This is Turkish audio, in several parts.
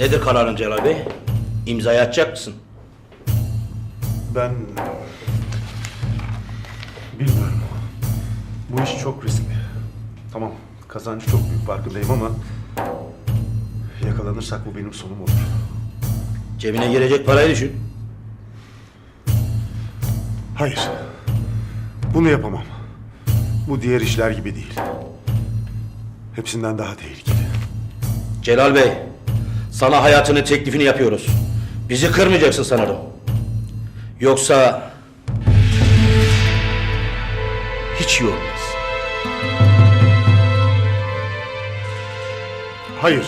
Nedir kararın Celal Bey? İmzayı atacak mısın? Ben... Bilmiyorum. Bu iş çok riskli. Tamam, kazancı çok büyük farkındayım ama... Yakalanırsak bu benim sonum olur. Cebine girecek parayı düşün. Hayır. Bunu yapamam. Bu diğer işler gibi değil. Hepsinden daha tehlikeli. Celal Bey, sana hayatının teklifini yapıyoruz. Bizi kırmayacaksın sanırım. Yoksa... Hiç iyi olmaz. Hayır.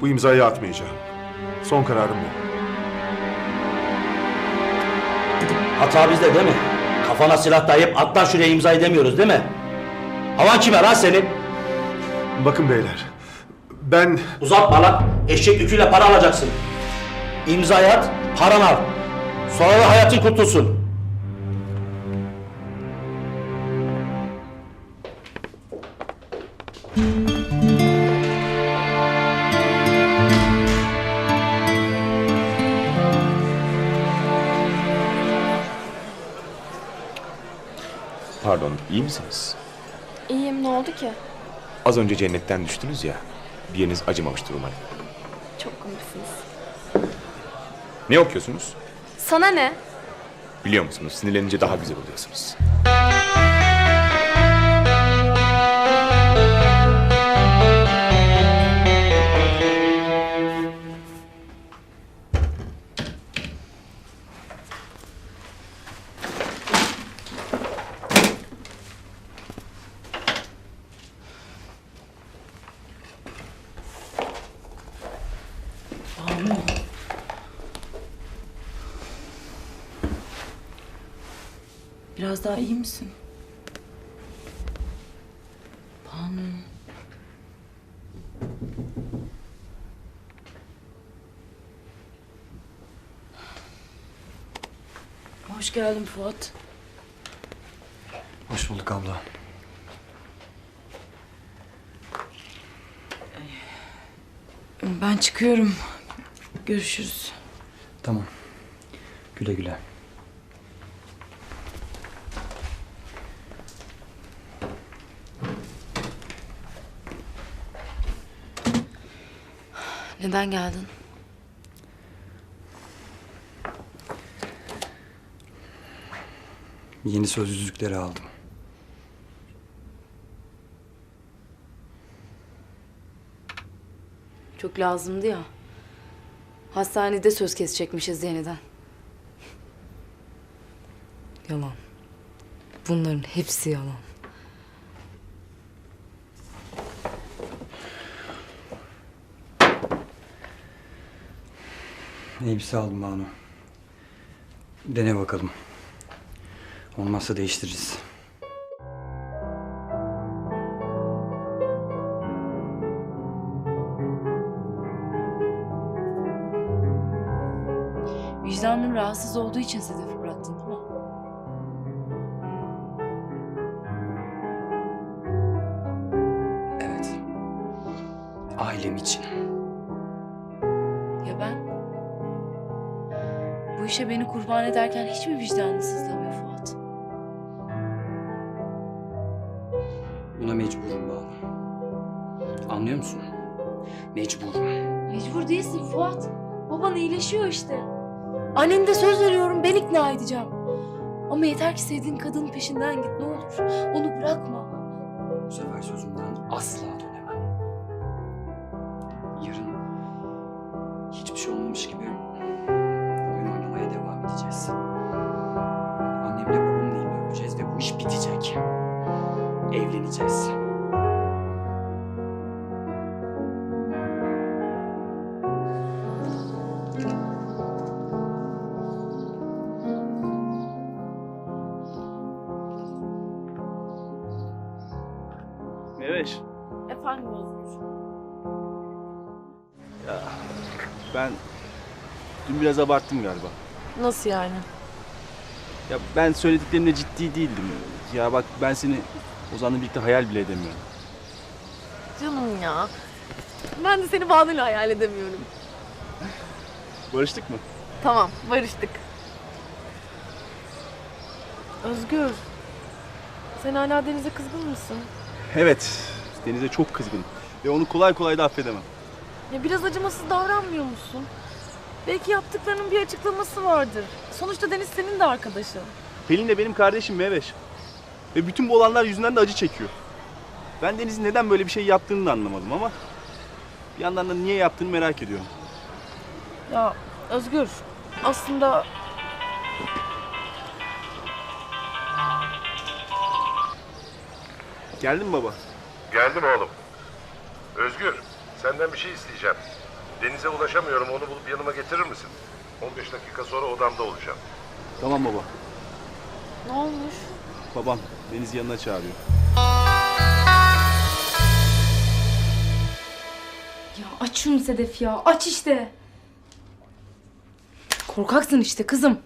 Bu imzayı atmayacağım. Son kararım bu. Hata bizde değil mi? Kafana silah dayayıp atlan şuraya imzayı demiyoruz değil mi? Havan kime lan senin? Bakın beyler. Ben... Uzatma lan. Eşek yüküyle para alacaksın. İmzayı at, paran al. Sonra da hayatın kurtulsun. Pardon, iyi misiniz? İyiyim ne oldu ki? Az önce cennetten düştünüz ya. Bir yeriniz acımamıştır umarım. Çok komiksiniz. Ne okuyorsunuz? Sana ne? Biliyor musunuz? Sinirlenince daha güzel oluyorsunuz. Biraz daha iyi misin? Banu. Hoş geldin Fuat. Hoş bulduk abla. Ben çıkıyorum. Görüşürüz. Tamam. Güle güle. Neden geldin? Yeni sözlülükleri aldım. Çok lazımdı ya. Hastanede söz kesecekmişiz yeniden. Yalan. Bunların hepsi yalan. Elbise aldım Banu. Dene bakalım. Olmazsa değiştiririz. Vicdanın rahatsız olduğu için Sedef'i bıraktın değil mi? Evet. Ailem için. İşe beni kurban ederken hiç mi vicdanın sızlamıyor Fuat? Buna mecburum Banu. Anlıyor musun? Mecburum. Mecbur değilsin Fuat. Baban iyileşiyor işte. Annene de söz veriyorum ben ikna edeceğim. Ama yeter ki sevdiğin kadının peşinden git ne olur. Onu bırakma. Bu sefer sözümden asla dönemem. Yarın hiçbir şey olmamış gibi Evleneceğiz. Meveş, Efendim Özgür. ben dün biraz abarttım galiba. Nasıl yani? Ya ben söylediklerimde ciddi değildim. Ya bak ben seni Ozan'la birlikte hayal bile edemiyorum. Canım ya. Ben de seni Banu'yla hayal edemiyorum. Barıştık mı? Tamam barıştık. Özgür. Sen hala Deniz'e kızgın mısın? Evet. Deniz'e çok kızgınım. Ve onu kolay kolay da affedemem. Ya biraz acımasız davranmıyor musun? Belki yaptıklarının bir açıklaması vardır. Sonuçta Deniz senin de arkadaşın. Pelin de benim kardeşim Meveş. Ve bütün bu olanlar yüzünden de acı çekiyor. Ben Deniz'in neden böyle bir şey yaptığını da anlamadım ama... Bir yandan da niye yaptığını merak ediyorum. Ya Özgür aslında Geldin mi baba? Geldim oğlum. Özgür, senden bir şey isteyeceğim. Denize ulaşamıyorum, onu bulup yanıma getirir misin? 15 dakika sonra odamda olacağım. Tamam baba. ne olmuş? Babam Deniz yanına çağırıyor. Ya aç şunu Sedef ya aç işte. Korkaksın işte kızım.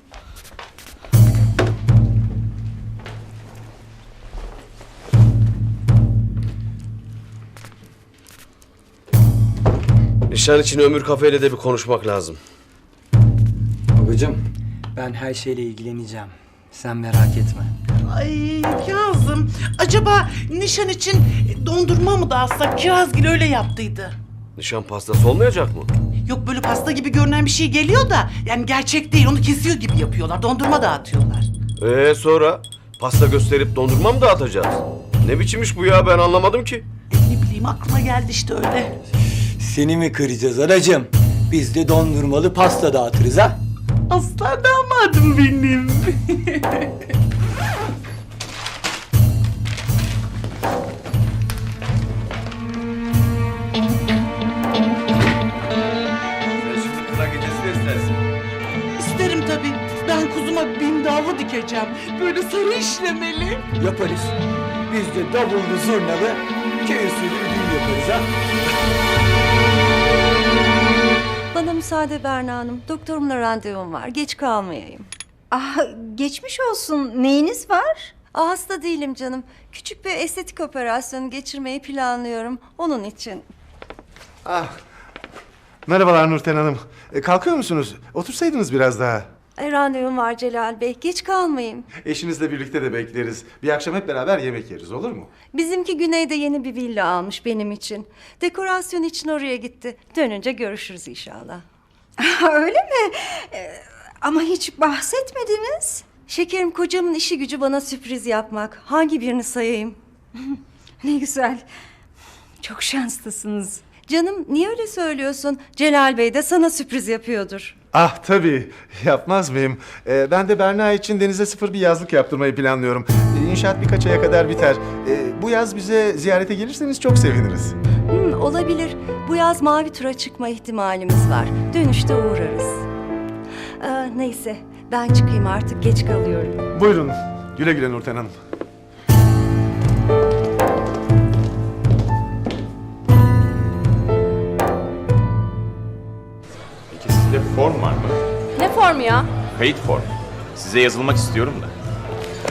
Nişan için Ömür kafeyle de bir konuşmak lazım. Babacım, ben her şeyle ilgileneceğim. Sen merak etme. Ay Kazım, acaba nişan için dondurma mı dağıtsak? Kirazgil öyle yaptıydı. Nişan pastası olmayacak mı? Yok böyle pasta gibi görünen bir şey geliyor da yani gerçek değil onu kesiyor gibi yapıyorlar. Dondurma dağıtıyorlar. Ee sonra pasta gösterip dondurma mı dağıtacağız? Ne biçim iş bu ya ben anlamadım ki. E, ne bileyim aklıma geldi işte öyle. Seni mi kıracağız anacığım? Biz de dondurmalı pasta dağıtırız ha? Aslan damadım benim. davullu zurnalı köy usulü düğün yaparız ha? Bana müsaade Berna Hanım. Doktorumla randevum var. Geç kalmayayım. Ah, geçmiş olsun. Neyiniz var? Ah, hasta değilim canım. Küçük bir estetik operasyonu geçirmeyi planlıyorum. Onun için. Merhabalar Nurten Hanım. E, kalkıyor musunuz? Otursaydınız biraz daha. Ay, randevum var Celal Bey. Geç kalmayayım. Eşinizle birlikte de bekleriz. Bir akşam hep beraber yemek yeriz olur mu? Bizimki güneyde yeni bir villa almış benim için. Dekorasyon için oraya gitti. Dönünce görüşürüz inşallah. Öyle mi? Ee, ama hiç bahsetmediniz. Şekerim kocamın işi gücü bana sürpriz yapmak. Hangi birini sayayım? Ne güzel. Çok şanslısınız. Canım niye öyle söylüyorsun? Celal Bey de sana sürpriz yapıyordur. Ah tabii. Yapmaz mıyım? E, ben de Berna için denize sıfır bir yazlık yaptırmayı planlıyorum. İnşaat birkaç aya kadar biter. E, bu yaz bize ziyarete gelirseniz çok seviniriz. Hmm, olabilir. Bu yaz mavi tura çıkma ihtimalimiz var. Dönüşte uğrarız. Aa, neyse ben çıkayım artık geç kalıyorum. Buyurun. Güle güle Nurten Hanım. Form var mı? Ne formu ya? Kayıt form. Size yazılmak istiyorum da.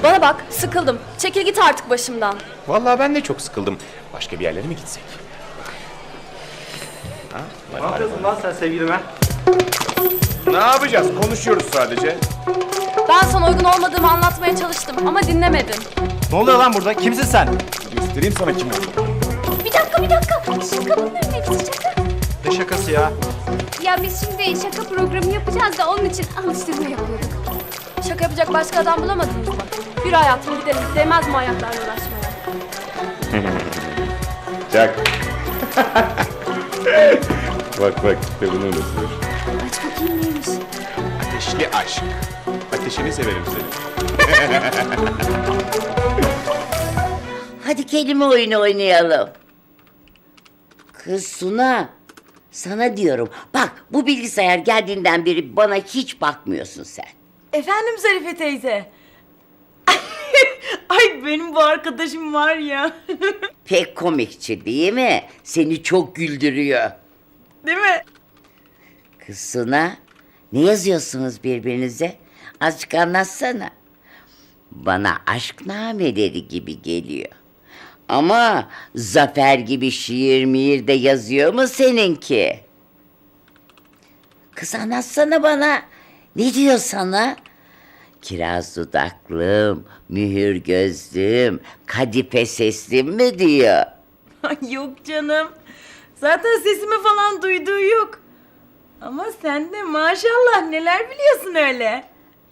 Bana bak sıkıldım. Çekil git artık başımdan. Vallahi ben de çok sıkıldım. Başka bir yerlere mi gitsek? Ha? Ne yapıyorsun lan sen sevgilime? Ne yapacağız? Konuşuyoruz sadece. Ben sana uygun olmadığımı anlatmaya çalıştım ama dinlemedin. Ne oluyor lan burada? Kimsin sen? Göstereyim sana kim olduğunu. Bir dakika bir dakika. Şaka bunların hepsi şaka. Ne şakası ya? Ya biz şimdi şaka programı yapacağız da onun için alıştırma yapıyorduk. Şaka yapacak başka adam bulamadınız mı? Yürü hayatım gidelim. Değmez mi ayaklarla uğraşmaya? Çak. bak bak kitabını unutmuş. Aç bakayım neymiş. Ateşli aşk. Ateşini severim seni. Hadi kelime oyunu oynayalım. Kız Suna, sana diyorum. Bak bu bilgisayar geldiğinden beri bana hiç bakmıyorsun sen. Efendim Zarife teyze. Ay benim bu arkadaşım var ya. Pek komikçi değil mi? Seni çok güldürüyor. Değil mi? Kız Suna, ne yazıyorsunuz birbirinize? Azıcık anlatsana. Bana aşk nameleri gibi geliyor. Ama Zafer gibi şiir miir de yazıyor mu seninki? Kız anlatsana bana. Ne diyor sana? Kiraz dudaklım, mühür gözlüm, kadife seslim mi diyor? Yok canım. Zaten sesimi falan duyduğu yok. Ama sen de maşallah neler biliyorsun öyle.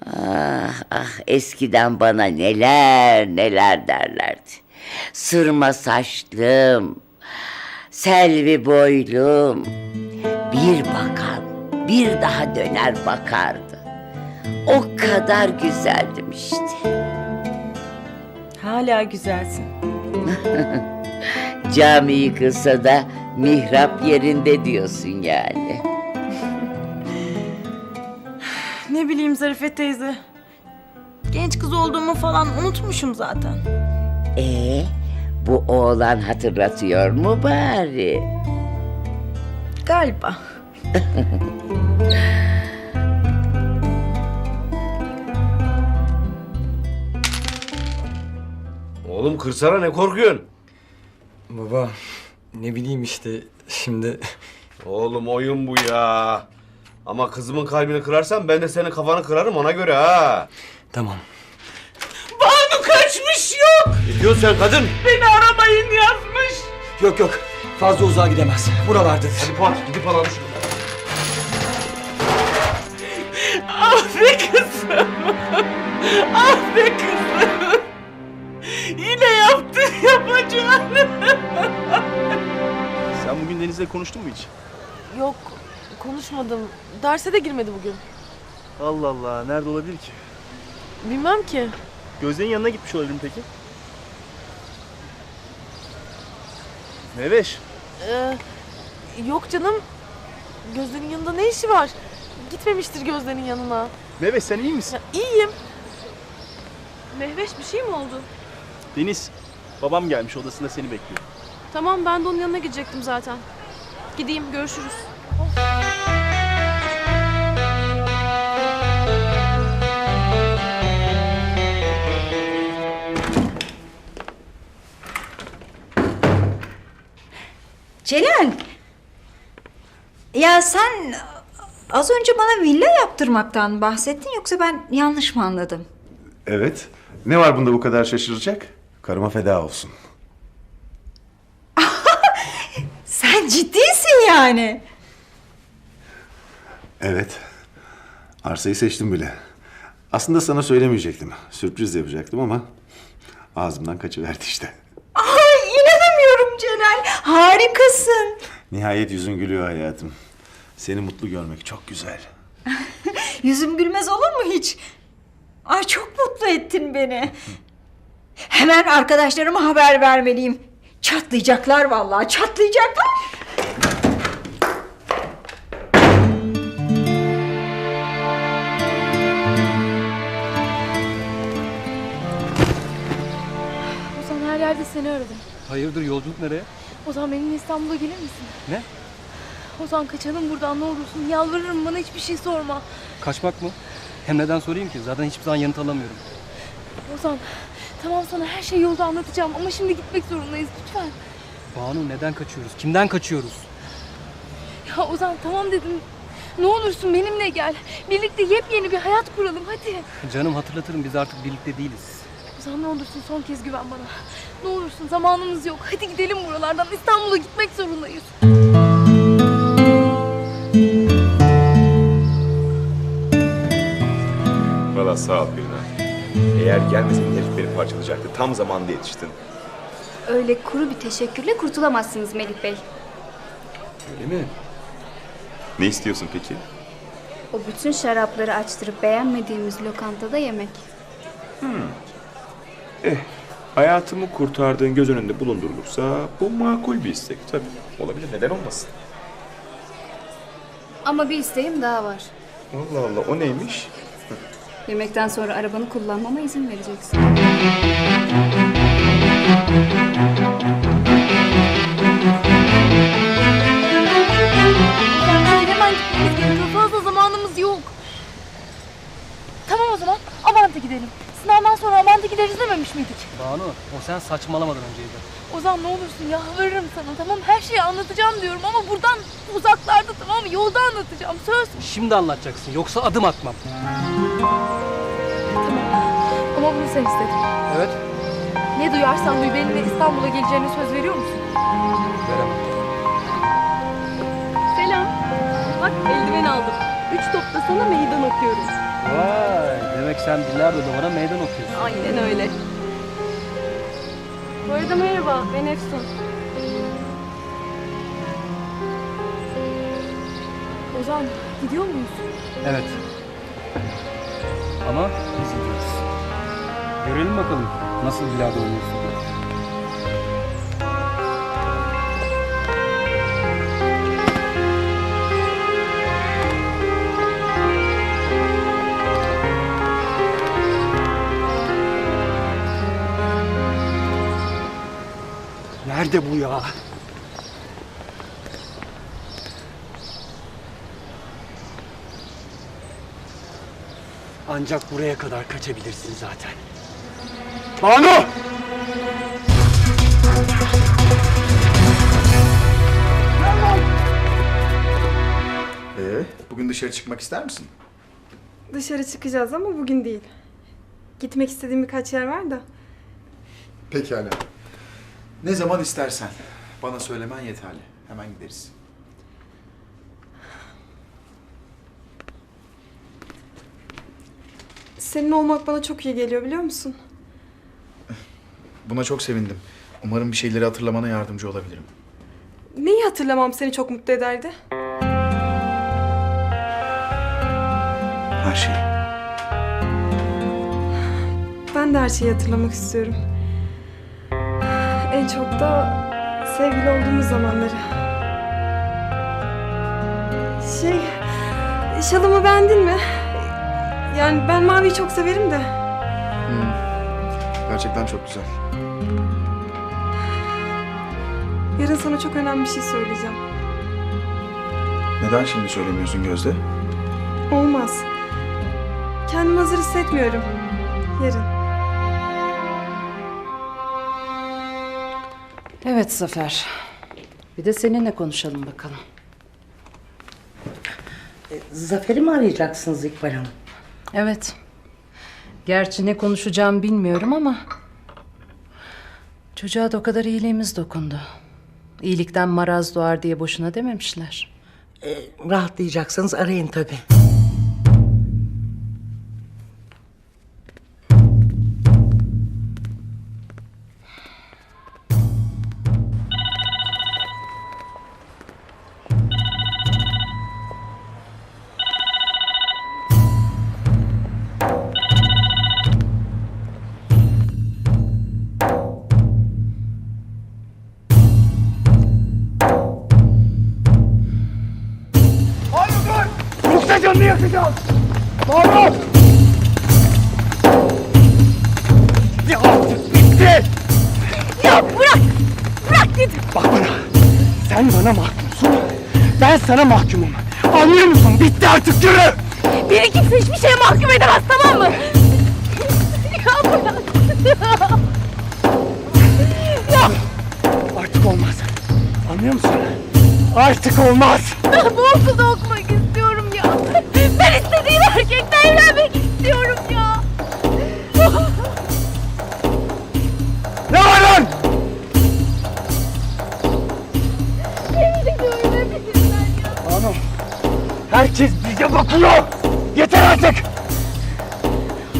Ah ah eskiden bana neler neler derlerdi. Sırma saçlım, selvi boylum. Bir bakar, bir daha döner bakardı. O kadar güzeldim işte. Hala güzelsin. Cami yıkılsa da mihrap yerinde diyorsun yani. Ne bileyim Zarife teyze. Genç kız olduğumu falan unutmuşum zaten. Ee, bu oğlan hatırlatıyor mu bari? Galiba. Oğlum kırsana ne korkuyorsun? Baba ne bileyim işte şimdi Oğlum oyun bu ya. Ama kızımın kalbini kırarsan ben de senin kafanı kırarım ona göre ha. tamam. Kaçmış yok. Ne diyorsun sen kadın? Beni aramayın yazmış. Yok yok fazla uzağa gidemez. Buralardadır. Hadi Fuat gidip alalım şunu. Ah be kızım. Ah be kızım. Yine yaptın yapacağını. Sen bugün Deniz'le konuştun mu hiç? Yok konuşmadım. Derse de girmedi bugün. Allah Allah. Nerede olabilir ki? Bilmem ki. Gözde'nin yanına gitmiş olabilir mi peki? Meveş. Ee, yok canım. Gözde'nin yanında ne işi var? Gitmemiştir Gözde'nin yanına. Meveş sen iyi misin? Ya, iyiyim. Mehveş bir şey mi oldu? Deniz. Babam gelmiş odasında seni bekliyor. Tamam ben de onun yanına gidecektim zaten. Gideyim görüşürüz. Celal. Ya sen az önce bana villa yaptırmaktan bahsettin yoksa ben yanlış mı anladım? Evet. Ne var bunda bu kadar şaşıracak? Karıma feda olsun. Sen ciddisin yani. Evet. Arsayı seçtim bile. Aslında sana söylemeyecektim. Sürpriz yapacaktım ama ağzımdan kaçıverdi işte. Celal. Harikasın. Nihayet yüzün gülüyor hayatım. Seni mutlu görmek çok güzel. Yüzüm gülmez olur mu hiç? Ay çok mutlu ettin beni. Hemen arkadaşlarıma haber vermeliyim. Çatlayacaklar vallahi çatlayacaklar. Ozan her yerde seni aradım. Hayırdır yolculuk nereye? Ozan benimle İstanbul'a gelir misin? Ne? Ozan kaçalım buradan ne olursun. Yalvarırım bana hiçbir şey sorma. Kaçmak mı? Hem neden sorayım ki? Zaten hiçbir zaman yanıt alamıyorum. Ozan tamam sana her şeyi yolda anlatacağım ama şimdi gitmek zorundayız lütfen. Banu neden kaçıyoruz? Kimden kaçıyoruz? Ya Ozan tamam dedim. Ne olursun benimle gel. Birlikte yepyeni bir hayat kuralım hadi. Canım hatırlatırım biz artık birlikte değiliz. Ozan ne olursun son kez güven bana. Ne olursun zamanımız yok. Hadi gidelim buralardan. İstanbul'a gitmek zorundayız. Valla sağ ol Birna. Eğer gelmeseydin herif beni parçalayacaktı. Tam zamanında yetiştin. Öyle kuru bir teşekkürle kurtulamazsınız Melih Bey. Öyle mi? Ne istiyorsun peki? O bütün şarapları açtırıp beğenmediğimiz lokantada yemek. Eh, hayatımı kurtardığın göz önünde bulundurulursa bu makul bir istek tabii. Olabilir, neden olmasın? Ama bir isteğim daha var. Allah Allah, o neymiş? Yemekten sonra arabanı kullanmama izin vereceksin. Hemen gitmemiz gerekiyor. Fazla zamanımız yok. Tamam o zaman. Avant'a gidelim. Sınavdan sonra Aman'dakileri izlememiş miydik? Banu o sen saçmalamadan önceydi. Ozan ne olursun yalvarırım sana tamam Her şeyi anlatacağım diyorum ama buradan uzaklarda tamam mı? Yolda anlatacağım söz. Şimdi anlatacaksın yoksa adım atmam. Ama bunu sen istedin. Evet. Ne duyarsan duy benimle İstanbul'a geleceğine söz veriyor musun? Veremem. Selam. Bak eldiven aldım. Üç topta sana meydan okuyorum. Vay demek sen bilardo duvara meydan okuyorsun. Aynen öyle. Bu arada merhaba, ben Efsun. Ozan gidiyor muyuz? Evet. Ama biz gidiyoruz. Görelim bakalım nasıl bilardo oynuyorsun. Nerede bu ya? Ancak buraya kadar kaçabilirsin zaten. Banu! Ee, bugün dışarı çıkmak ister misin? Dışarı çıkacağız ama bugün değil. Gitmek istediğim birkaç yer var da. Pekala. Ne zaman istersen. Bana söylemen yeterli. Hemen gideriz. Senin olmak bana çok iyi geliyor biliyor musun? Buna çok sevindim. Umarım bir şeyleri hatırlamana yardımcı olabilirim. Neyi hatırlamam seni çok mutlu ederdi? Her şeyi. Ben de her şeyi hatırlamak istiyorum. En çok da sevgili olduğumuz zamanları. Şey, şalımı beğendin mi? Yani ben maviyi çok severim de. Hmm. Gerçekten çok güzel. Yarın sana çok önemli bir şey söyleyeceğim. Neden şimdi söylemiyorsun Gözde? Olmaz. Kendimi hazır hissetmiyorum. Yarın. Evet Zafer. Bir de seninle konuşalım bakalım. Zafer'i mi arayacaksınız İkbal Hanım? Evet. Gerçi ne konuşacağım bilmiyorum ama... Çocuğa da o kadar iyiliğimiz dokundu. İyilikten maraz doğar diye boşuna dememişler. rahatlayacaksanız arayın tabii. Ya bırak! Bırak dedim! Bak bana! Sen bana mahkumsun. Ben sana mahkumum. Anlıyor musun? Bitti artık yürü! Beni kimse hiçbir şeye mahkum edemez tamam mı? ya bırak! ya Artık olmaz. Anlıyor musun? Artık olmaz. ben bu okulda okumak istiyorum ya. Ben istediğim erkekle evlenmek istiyorum herkes bize bakıyor. Yeter artık.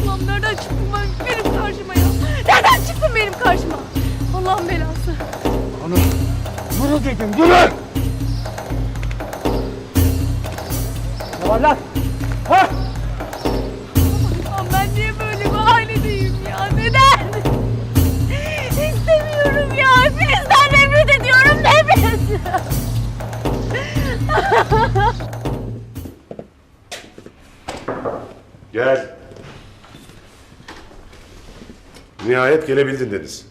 Allah'ım nereden çıktın ben benim karşıma ya? Nereden çıktın benim karşıma? Allah'ın belası. Banu, yürü dedim, yürü. Nihayet gelebildin Deniz.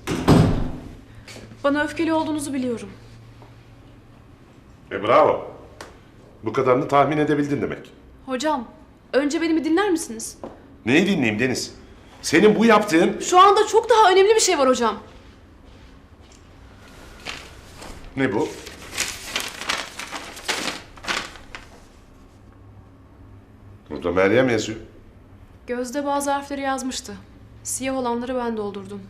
Bana öfkeli olduğunuzu biliyorum. E bravo. Bu kadarını tahmin edebildin demek. Hocam, önce beni bir dinler misiniz? Neyi dinleyeyim Deniz? Senin bu yaptığın Şu anda çok daha önemli bir şey var hocam. ne bu? Burada Meryem yazıyor. Gözde bazı harfleri yazmıştı. Siyah olanları ben doldurdum.